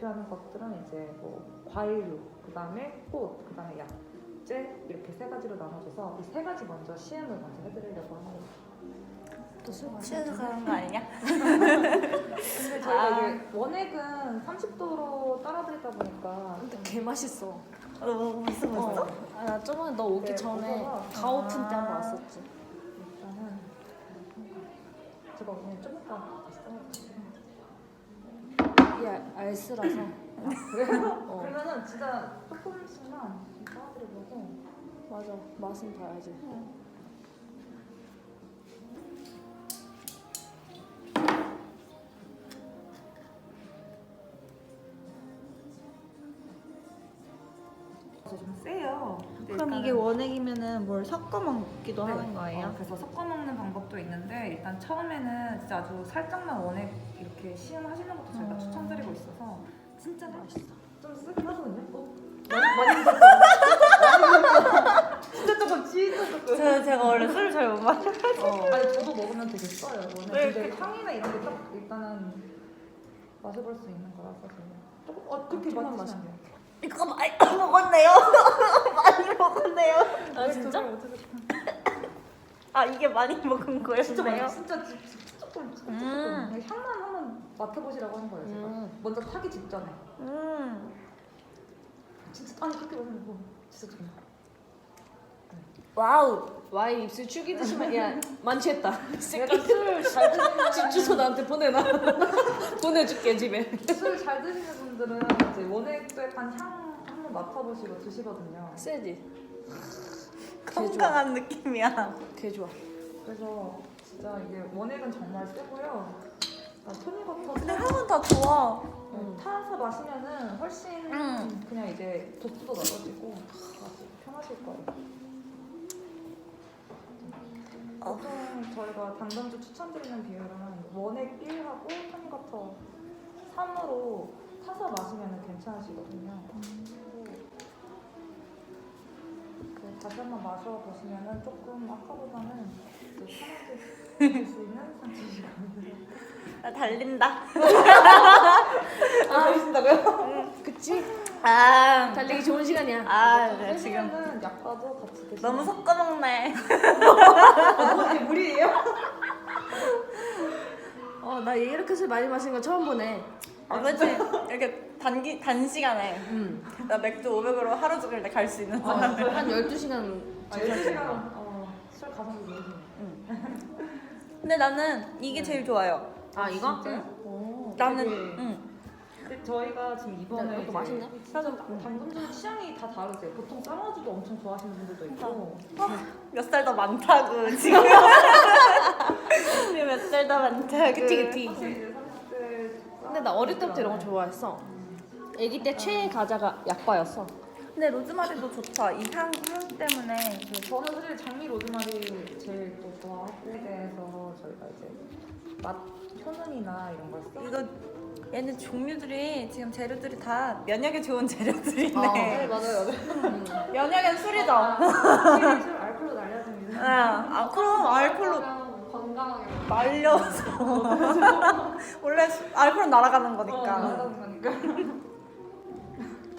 준비하는 것들은 이제 뭐 과일류, 그 다음에 꽃, 그 다음에 약재 이렇게 세 가지로 나눠져서 이 세 가지 먼저 시음을 먼저 해드리려고 합니다. 또술 취해서 그런 거 아니냐? 근데 저희가 아. 이게 원액은 30도로 따라드리다 보니까 근데 개 맛있어. 어, 뭐 벌써 벌써? 아, 나 저번에 너 오기 네, 전에 먹어봐. 가오픈 때 아. 한번 왔었지. 일단은 제가 오늘 좀 이따 다시 따라드릴게요. 이게 알- 알스라서. 그래요? 어. 그러면은 진짜 조금씩만 따라드리려고 맞아. 맛은 봐야지. 그래서 좀 세요. 근데 그럼 일단은- 이게 원액이면은 뭘 섞어 먹기도 네. 하는 거예요? 어, 그래서 섞어 먹는 방법 도 있는데 일단 처음에는 진짜 아주 살짝만 원액 이렇게 시음하시는 것도 저희가 음. 추천드리고 있어서 진짜 맛있어. 좀 쓰긴 하거든요. 어? 많이? 많이? 진짜 조금 진짜 조금. 저, 제가 원래 술을 잘 못 마셔. 어, 아니 저도 먹으면 되게 써요. 원래 네. 근데 향이나 이런 게 딱 일단은 마셔볼 수 있는 거라서 저는 조금 어 그렇게 조금만 마시면 돼요. 이거 많이 먹었네요. 많이 먹었네요. 아 진짜? 아 이게 많이 먹은 진짜 많이 거였네요. 진짜 지- 지- 조금 조금 음. 조금 향만 한번 맡아보시라고 한 거예요 제가 음. 먼저 타기 직전에 음. 진짜 아니 그렇게 마시면 뭐 진짜 좋네 와우. 와인 입술 죽이듯이만 야 만취했다. 내가 술잘 드시는 집 주소 나한테 보내놔. 보내줄게 집에. 술잘 드시는 분들은 이제 원액도 약간 향 한번 맡아보시고 드시거든요 세지. 건강한 느낌이야. 개 좋아. 그래서 진짜 이게 원액은 정말 세고요 토닉워터 근데 향은 다 좋아. 음. 타서 마시면은 훨씬 음. 그냥 이제 도수도 낮아지고 아주 편하실 거예요. 어. 보통 저희가 당근주 추천드리는 비율은 원액 1하고 토닉워터 3으로 타서 마시면 괜찮으시거든요. 그 한번 마셔보시면은 조금 아까보다는 그 편하게 드실 수 있는 상태이시거든요. 나 달린다. 아, 드신다고요? 그치? 아. 달리기 좋은 시간이야. 아, 네, 지금 드시면은 약과도 같이 드시면 너무 섞어 먹네. 뭐 이게 물이에요? 어, 나 이렇게 술 많이 마신 거 처음 보네. 아, 그치? 이렇게 단기 단시간에 음. 나 맥주 500으로 하루 종일 갈 수 있는 어, 사람. 한 12시간 아, 12시간 어, 술 가성비 좋으시네. 근데 나는 이게 제일 좋아요. 아, 이거? 응. 오, 나는 되게- 응. 근데 저희가 지금 이번에 이거 이제 맛있네. 사실 당근주 취향이 다 다르세요. 보통 쌍화주도 엄청 좋아하시는 분들도 있고 몇 살 더 많다고 지금. 몇 살 더 많다고. 그치, 그치. 사실 이제 30대 근데 나 어릴 때부터 이런 거 좋아했어. 아기 때 최애 과자가 약과였어. 근데 로즈마리도 좋다. 이 향, 향 때문에 그 저는 사실 장미 로즈마리 제일 또 좋아하고 대해서 저희가 이제 맛 효능이나 이런 걸 쓰고 이거 얘는 종류들이 지금 재료들이 다 면역에 좋은 재료들이네. 네 맞아요 맞아요. 면역엔 술이죠. 아, 술 알코올로 날려줍니다. 아, 아 그럼 알콜로 건강하게 말려서 원래 수- 알콜은 날아가는 거니까. 거니까.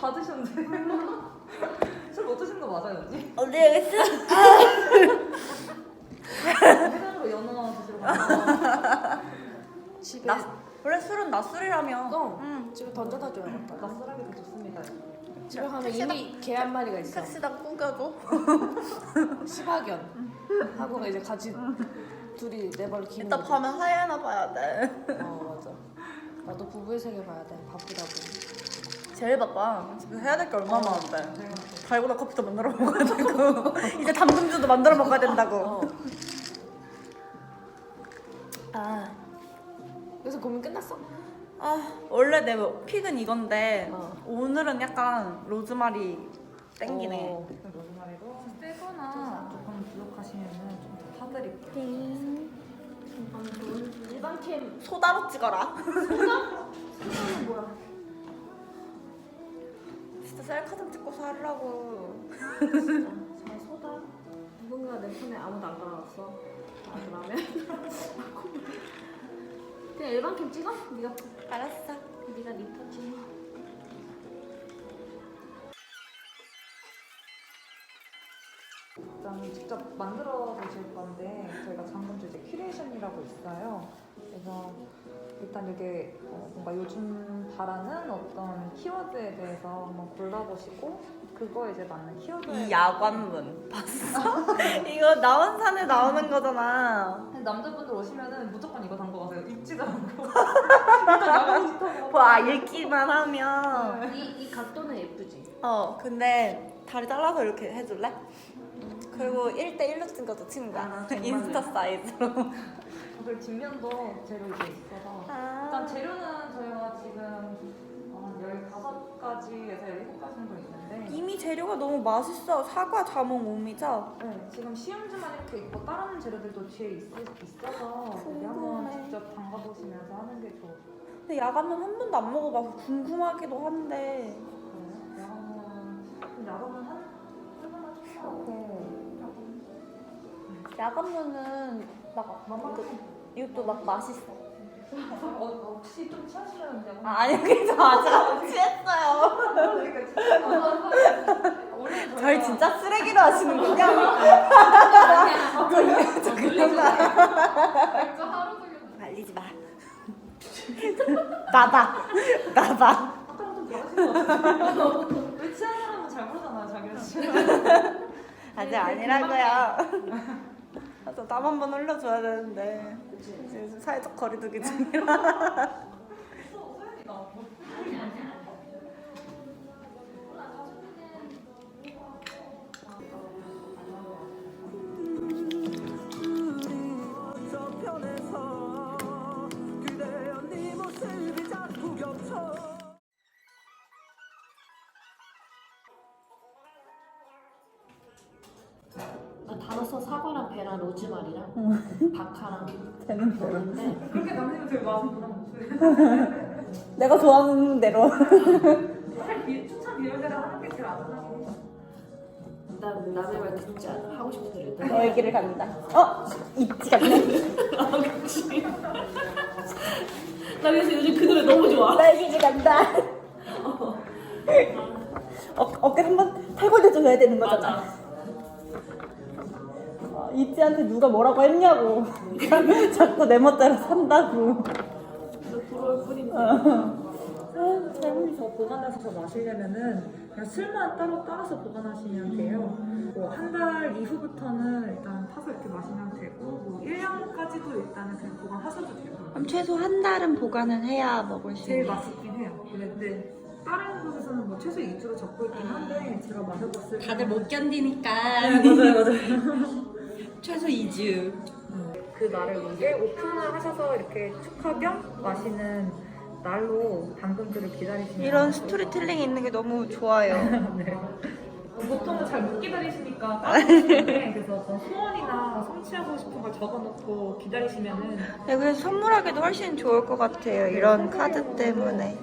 다 드셨는데. 술 못 드시는 거 맞아요, 언니? 언니 여기 쓰. 해장으로 연어 드시러 집에 나 원래 술은 낮술이라며. 어. 응. 집에 던져다 줘야겠다. 낯설하게 더 좋습니다. 집에 가면 이미 개 한 마리가 있어. 택시다 꾸겨줘. 시바견 하고 이제 같이 둘이 내 발을 기는 이따. 밤에 하이에나 봐야 돼. 어 맞아. 나도 부부의 세계 봐야 돼. 바쁘다고. 제일 바빠. 지금 해야 될 게 얼마나 많은데. 제가 달고나 커피도 만들어 먹어야 되고 이제 담금주도 만들어 먹어야 된다고. 어. 아, 그래서 고민 끝났어? 아 원래 내 픽은 이건데 어. 오늘은 약간 로즈마리 땡기네. 어. 로즈마리로 세거나 조금 부족하시면은 좀더 타드릴게요. 띵. 일반 캠 소다로 찍어라. 소다는 뭐야? 진짜 셀카 좀 찍고 살라고. 잘 소다. 누군가 내 폰에 아무도 안 깔아놨어. 아 그러면 그냥 일반 캠 찍어? 네가 알았어. 네가 리터 찍 어. 일단 직접 만들어 보실 건데 저희가 장문주 이제 큐레이션이라고 있어요. 그래서 일단 이게 어, 뭔가 요즘 바라는 어떤 키워드에 대해서 한번 골라보시고 그거에 이제 맞는 키워드에 이 야관문 봤어? 이거 나온산에 나오는 거잖아. 남자분들 오시면은 무조건 이거 담고 가세요. 입지도 않고 일단 좋다고. 와 읽기만 하면 이, 이 각도는 예쁘지? 어 근데 다리 잘라서 이렇게 해줄래? 그리고 1대1로 찍어도 친구야. 아, 정말요? 인스타 사이즈로. 그리고 뒷면도 재료 이제 있어서. 일단 아, 재료는 저희가 지금 어, 15가지에서 17가지 정도 있는데. 이미 재료가 너무 맛있어. 사과, 자몽, 오미죠? 네, 지금 시음주만 이렇게 있고 다른 재료들도 뒤에 있, 있어서 여기 한번 궁금해. 직접 담가보시면서 하는 게 좋을 근데 야간은 한 번도 안 먹어봐서 궁금하기도 한데. 거예요. 야간은 야간은 한 얼마나 이렇게 야간면은 막 그, 이것도 막 맛있어. 어, 혹시 좀 취하시면 그냥 아, 아니 그래서 아직 안 취했어요. 그러니까 진짜 원래 저희가 절 진짜 쓰레기로 하시는군요. 저 그런 거 맥주 하루 종일 말리지 마. 나다 나다 아까랑 좀 다르신 것 같아요. 왜 취한 사람은 잘 모르잖아요, 자기가. 취한 아직 아니라고요 저땀한 번 흘려줘야 되는데 지금 사회적 거리두기 중이라 로즈마리랑 박하랑 되는 대로 그런데 그렇게 남기면 되게 맛있구나. 내가 좋아하는 대로 사실 비- 추천 비율대로 하는 게 제일 안전하고. 난 남의 말 듣지 않아. 하고 싶은 대로 일단. 너의 길을 간다 어? 있지 않네 나 그래서 요즘 그 노래 너무 좋아. 너의 길을 간다 어, 어깨 한번 탈골대줘야 되는 거잖아 맞아. 어, 이지한테 누가 뭐라고 했냐고 자꾸 내 멋대로 산다고 너 부러울 뿐인데. 어. 저 보관해서 마시려면은 그냥 술만 따로 따라서 보관하시면 돼요. 뭐한달 이후부터는 일단 타서 이렇게 마시면 되고 뭐 1년까지도 일단은 그냥 보관하셔도 돼요. 그럼 최소 한 달은 보관은 해야 먹을 수 제일 있는 맛있긴 해요. 근데 다른 곳에서는 뭐 최소 2주로 적고 있긴 한데 제가 마셔봤을 때 다들 못 견디니까 맞아요 맞아요. 최소 2주. 그 날을 위해 오픈을 하셔서 이렇게 축하 겸 마시는 날로 당근들을 기다리시면 이런 스토리텔링 있는 게 너무 좋아요. 네. 보통은 잘 못 기다리시니까 까먹는데 그래서 전 소원이나 성취하고 싶은 걸 적어놓고 기다리시면은 네, 그래서 선물하기도 훨씬 좋을 것 같아요 이런 카드 때문에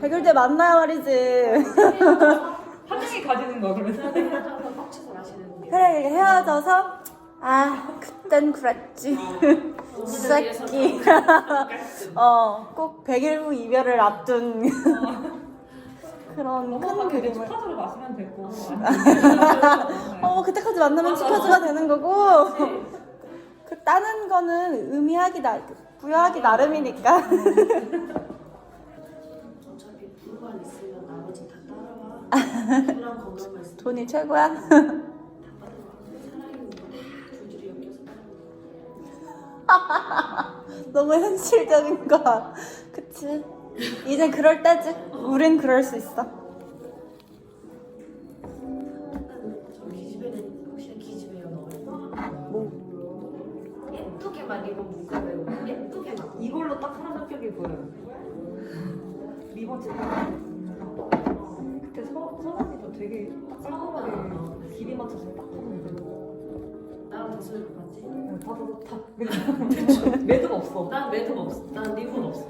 백일대 만나야 말이지? 한 명이 가지는 거 그러면. 그래 헤어져서 아 그땐 그랬지. 새끼. 어꼭 100일 후 이별을 앞둔 그런 큰 엄마가 되게 그림을. 축하주로 마시면 되고. 어 그때까지 만나면 축하주가 되는 거고. 그 따는 거는 의미하기 나 부여하기 나름이니까 어차피 불만 있으면 나머지 다 따라와. 그런 건강만 있으면 돈이 최고야. 너무 현실적인 거야 그치? 이젠 그럴 때지? 우린 그럴 수 있어 그때 서, 서원이도 되게 딱 깔끔하게 길이 맞춰서 딱 하는데 나랑 목소리 같지? 다다다 다. 그냥 매듭 없어. 난 매듭 없어. 난 리본 없어.